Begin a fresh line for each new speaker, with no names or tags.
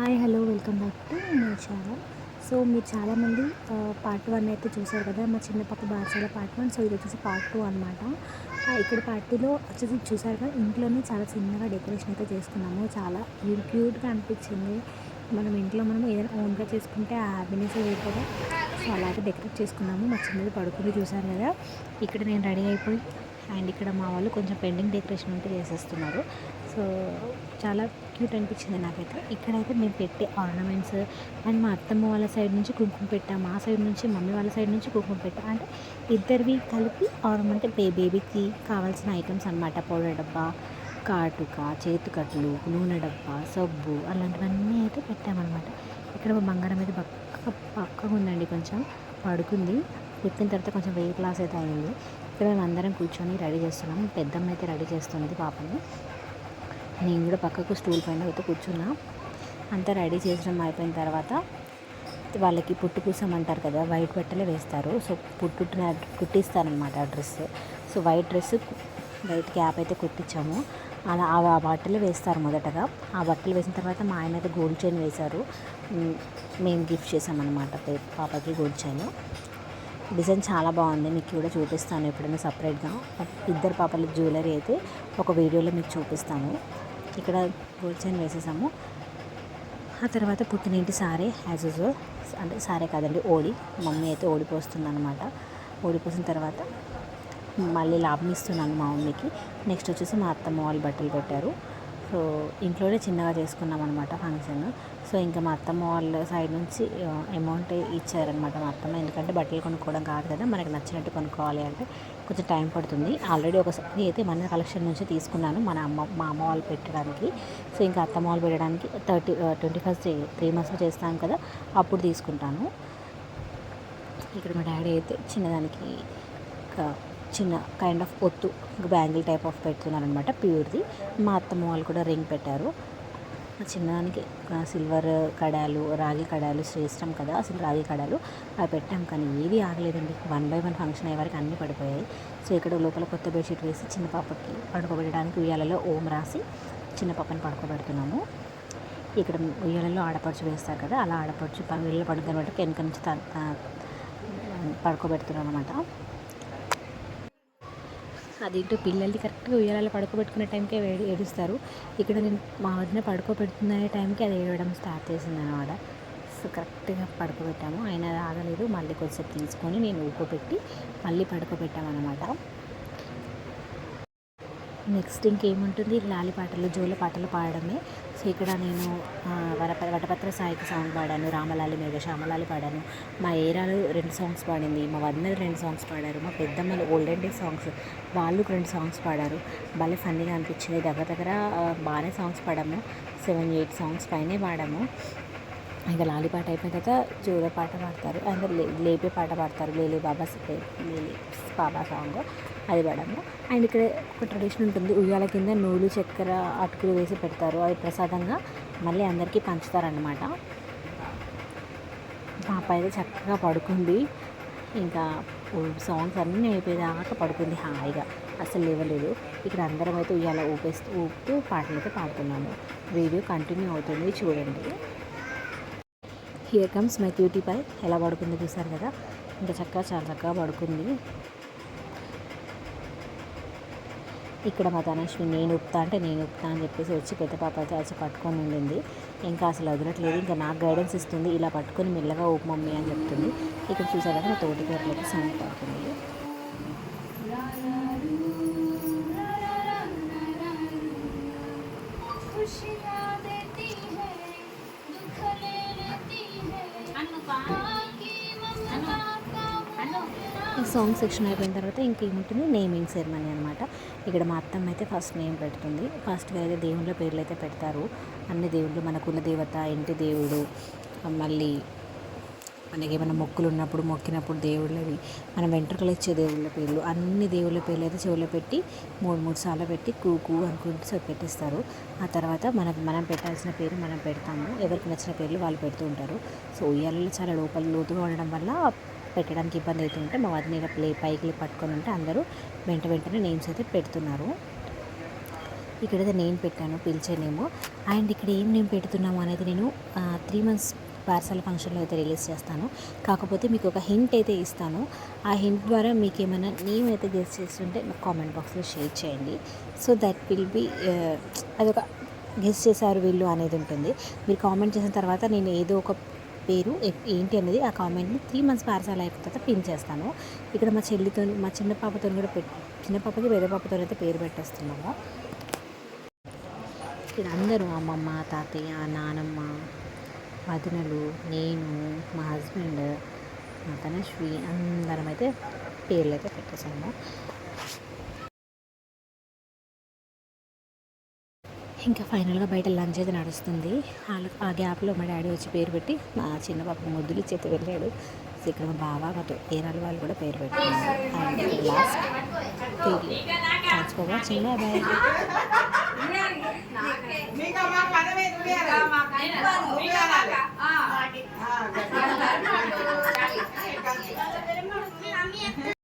Hi hello welcome back to my channel. So మీరు చాలామంది part one అయితే చూసారు కదా మా చిన్న పాప బాసాల పార్ట్ వన్. సో ఇది వచ్చేసి పార్ట్ టూ అనమాట ఇక్కడ పార్ట్ టూలో వచ్చేసి చూసారు కదా ఇంట్లోనే చాలా చిన్నగా డెకరేషన్ అయితే చేసుకున్నాము చాలా క్యూట్ క్యూట్గా అనిపించింది. మనం ఇంట్లో మనం ఏదైనా ఓన్గా చేసుకుంటే ఆ హ్యాపీనెస్ లేదు కదా సో అలాగే డెకరేట్ చేసుకున్నాము. మా చిన్నది పడుకుని చూసారు కదా. ఇక్కడ నేను రెడీ అయిపోయి అండ్ ఇక్కడ మా వాళ్ళు కొంచెం పెండింగ్ డెకరేషన్ ఉంటే చేసేస్తున్నారు. సో చాలా క్యూట్ అనిపించింది నాకైతే. ఇక్కడైతే మేము పెట్టే ఆర్నమెంట్స్ అండ్ మా అత్తమ్మ వాళ్ళ సైడ్ నుంచి కుంకుమ పెట్టాం మా సైడ్ నుంచి మమ్మీ వాళ్ళ సైడ్ నుంచి కుంకుమ పెట్టాం. అంటే ఇద్దరివి కలిపి ఆర్నమెంట్ బే బేబీకి కావాల్సిన ఐటమ్స్ అనమాట పౌడర్ డబ్బా కాటుక చేతికట్లు నూనె డబ్బా సబ్బు అలాంటివన్నీ అయితే పెట్టామన్నమాట. ఇక్కడ మా బంగారం అయితే పక్క పక్కగా ఉందండి కొంచెం పడుకుంది. పెట్టిన తర్వాత కొంచెం వెయిట్ లాస్ అయితే అయింది. ఇక్కడ మేము అందరం కూర్చొని రెడీ చేస్తున్నాం. పెద్దమ్మ అయితే రెడీ చేస్తుంది పాపని. నేను కూడా పక్కకు స్టూల్ పైన అయితే కూర్చున్నా. అంతా రెడీ చేసడం అయిపోయిన తర్వాత వాళ్ళకి పుట్టు పూసం అంటారు కదా వైట్ బట్టలే వేస్తారు. సో పుట్టు కుట్టిస్తారనమాట ఆ dress. So white dress white cap అయితే కుట్టించాము. అలా ఆ బట్టలు వేస్తారు మొదటగా. ఆ బట్టలు వేసిన తర్వాత మా ఆయన అయితే గోల్డ్ చైన్ వేశారు. మేము గిఫ్ట్ చేసామన్నమాట పాపకి గోల్డ్ చైన్. డిజైన్ చాలా బాగుంది. మీకు కూడా చూపిస్తాను ఎప్పుడైనా సపరేట్గా. ఇద్దరు పాపల జ్యువెలరీ అయితే ఒక వీడియోలో మీకు చూపిస్తాను. ఇక్కడ గోల్డ్ చైన్ వేసేసాము. ఆ తర్వాత పుట్టినింటి సారే యాజ్ యూజువల్ అంటే సారే కాదండి ఓడి మమ్మీ అయితే ఓడిపోస్తుంది అనమాట ఓడిపోసిన తర్వాత మళ్ళీ లాభం ఇస్తున్నాను మా మమ్మీకి. నెక్స్ట్ వచ్చేసి మా అత్తమ్మ వాళ్ళు బట్టలు పెట్టారు సో ఇంట్లోనే చిన్నగా చేసుకున్నాం అనమాట ఫంక్షన్. సో ఇంకా మా అత్తమ్మ వాళ్ళ సైడ్ నుంచి అమౌంట్ ఇచ్చారనమాట మా అత్తమ్మ. ఎందుకంటే బట్టలు కొనుక్కోవడం కాదు కదా మనకి నచ్చినట్టు కొనుక్కోవాలి అంటే కొంచెం టైం పడుతుంది. ఆల్రెడీ ఒకసారి అయితే మన కలెక్షన్ నుంచి తీసుకున్నాను మన అమ్మ మా అమ్మ వాళ్ళు పెట్టడానికి. సో ఇంకా అత్తమ్మ వాళ్ళు పెట్టడానికి థర్టీ ట్వంటీ ఫస్ట్ త్రీ మంత్స్లో చేస్తాం కదా అప్పుడు తీసుకుంటాను. ఇక్కడ మా డాడీ అయితే చిన్నదానికి చిన్న కైండ్ ఆఫ్ ఒత్తు బ్యాంగిల్ టైప్ ఆఫ్ పెడుతున్నారనమాట ప్యూర్ది మా అత్తమ్మ వాళ్ళు కూడా రింగ్ పెట్టారు. చిన్నదానికి సిల్వర్ కడాలు రాగి కడాలు శ్రేష్టం కదా అసలు రాగి కడాలు. అవి పెట్టాం కానీ ఏది ఆగలేదండి. వన్ బై వన్ ఫంక్షన్ అయ్యే వరకు అన్నీ పడిపోయాయి. సో ఇక్కడ లోపల కొత్త బెడ్షీట్ వేసి చిన్న పాపకి పడుకోబెట్టడానికి ఉయ్యాలలో ఓం రాసి చిన్న పాపని పడుకోబెడుతున్నాము. ఇక్కడ ఉయ్యాలలో ఆడపడుచు వేస్తారు కదా అలా ఆడపడుచు వీళ్ళ పడుకున్న బట్టి వెనక నుంచి పడుకోబెడుతున్నాం అనమాట అదేంటో పిల్లల్ని కరెక్ట్గా ఉయ్యాలలో పడుకోబెట్టుకునే టైంకే ఏడుస్తారు. ఇక్కడ నేను మా వదిన పడుకోబెడుతున్న టైంకి అది ఏడవడం స్టార్ట్ చేసింది అనమాట సో కరెక్ట్గా పడుకోబెట్టాము. ఆయన రాగలేదు. మళ్ళీ కొద్దిసేపు తీసుకొని నేను ఊకోబెట్టి మళ్ళీ పడుకోబెట్టామన్నమాట. నెక్స్ట్ ఇంకేముంటుంది? లాలి పాటలు జోల పాటలు పాడడమే. సో ఇక్కడ నేను వర వటపత్ర సాయికి సాంగ్ పాడాను రామలాలి మీద శ్యామలాలి పాడాను. మా ఏరాలు రెండు సాంగ్స్ పాడింది. మా వదినలు రెండు సాంగ్స్ పాడారు. మా పెద్దమ్మలు ఓల్డెన్ డే సాంగ్స్ వాళ్ళు రెండు సాంగ్స్ పాడారు. భలే ఫన్నీగా అనిపించింది. దగ్గర దగ్గర బాగానే సాంగ్స్ పాడాము. సెవెన్ ఎయిట్ సాంగ్స్ పైనే పాడాము. ఇంకా లాలి పాట అయిపోయిన తర్వాత జోల పాట పాడతారు. అండ్ లేపే పాట పాడతారు. లేలే బాబా లేలే బాబా సాంగ్ అది పడము అండ్ ఇక్కడ ఒక ట్రెడిషన్ ఉంటుంది. ఉయ్యాల కింద నూలు చక్కెర అటుకులు వేసి పెడతారు. అది ప్రసాదంగా మళ్ళీ అందరికీ పంచుతారనమాట పాప అయితే చక్కగా పడుకుంది. ఇంకా సాంగ్స్ అన్నీ అయిపోయేదాకా పడుకుంది హాయిగా. అసలు లేవలేదు. ఇక్కడ అందరం అయితే ఉయ్యాల ఊపేస్తూ ఊపుతూ పాటలు అయితే పాడుతున్నాము. వీడియో కంటిన్యూ అవుతుంది. చూడండి. Here comes my cutie pie ఎలా పడుకుంది చూసారు కదా? ఇంకా చక్కగా చాలా చక్కగా పడుకుంది. ఇక్కడ మా ధనశ్వి నేను ఉప్తా అంటే నేను ఉప్తా అని చెప్పేసి వచ్చి పెద్ద పాప అయితే వచ్చి పట్టుకొని ఉండింది. ఇంకా అసలు వదలట్లేదు. ఇంకా నాకు గైడెన్స్ ఇస్తుంది. ఇలా పట్టుకొని మెల్లగా ఊపు మమ్మీ అని చెప్తుంది. ఇక్కడ చూసారా నా తోటి కూరలకి పడుతుంది. సాంగ్ సెక్షన్ అయిపోయిన తర్వాత ఇంకేముంటుంది నేమింగ్ సెరమనీ అనమాట ఇక్కడ మా అత్తమ్మ అయితే ఫస్ట్ నేమ్ పెడుతుంది. ఫస్ట్గా అయితే దేవుళ్ళ పేర్లు అయితే పెడతారు. అన్ని దేవుళ్ళు మన కుల దేవత ఇంటి దేవుడు మళ్ళీ మనకి ఏమైనా మొక్కులు ఉన్నప్పుడు మొక్కినప్పుడు దేవుళ్ళవి మనం వెంట్రుకలు ఇచ్చే దేవుళ్ళ పేర్లు అన్ని దేవుళ్ళ పేర్లు అయితే చెవులో పెట్టి మూడు మూడు సార్లు పెట్టి కూకు అనుకుంటూ పెట్టిస్తారు. ఆ తర్వాత మనకు మనం పెట్టాల్సిన పేరు మనం పెడతాము. ఎవరికి నచ్చిన పేర్లు వాళ్ళు పెడుతూ ఉంటారు. సో ఉయ్యాలలో చాలా లోపల లోతుగా ఉండడం వల్ల పెట్టడానికి ఇబ్బంది అవుతుంటే మా వదిన ప్లే పైకి పట్టుకొని ఉంటే అందరూ వెంట వెంటనే నేమ్స్ అయితే పెడుతున్నారు. ఇక్కడైతే నేను పెట్టాను పిలిచే నేము. అండ్ ఇక్కడ ఏం నేమ్ పెడుతున్నాము అనేది నేను త్రీ మంత్స్ పార్సల్ ఫంక్షన్లో అయితే రిలీజ్ చేస్తాను. కాకపోతే మీకు ఒక హింట్ అయితే ఇస్తాను. ఆ హింట్ ద్వారా మీకు ఏమైనా నేమ్ అయితే గెస్ట్ చేస్తుంటే నాకు కామెంట్ బాక్స్లో షేర్ చేయండి. సో దట్ విల్ బి అదొక గెస్ట్ చేశారు వీళ్ళు అనేది ఉంటుంది. మీరు కామెంట్ చేసిన తర్వాత నేను ఏదో ఒక పేరు ఏంటి అనేది ఆ కామెంట్ని త్రీ మంత్స్ పార్సల్ అయిపోయిన తర్వాత పిన్ చేస్తాను. ఇక్కడ మా చెల్లితో మా చిన్న పాపతో కూడా పెట్ చిన్న పాపకి పెద్ద పాపతో అయితే పేరు పెట్టేస్తున్నాము. ఇక్కడ అందరూ అమ్మమ్మ తాతయ్య నానమ్మ వదినలు నేను మా హస్బెండ్ మా శ్రీ అందరం అయితే పేర్లు అయితే పెట్టేసాము ఇంకా ఫైనల్గా బయట లంచ్ అయితే నడుస్తుంది. ఆ గ్యాప్లో మా డాడీ వచ్చి పేరు పెట్టి మా చిన్న పాప ముద్దులు చేతి వెళ్ళాడు. ఇక్కడ మా బావ అటు ఏరాలు వాళ్ళు కూడా పేరు పెట్టుకున్నారు. Last thanks for watching bye
bye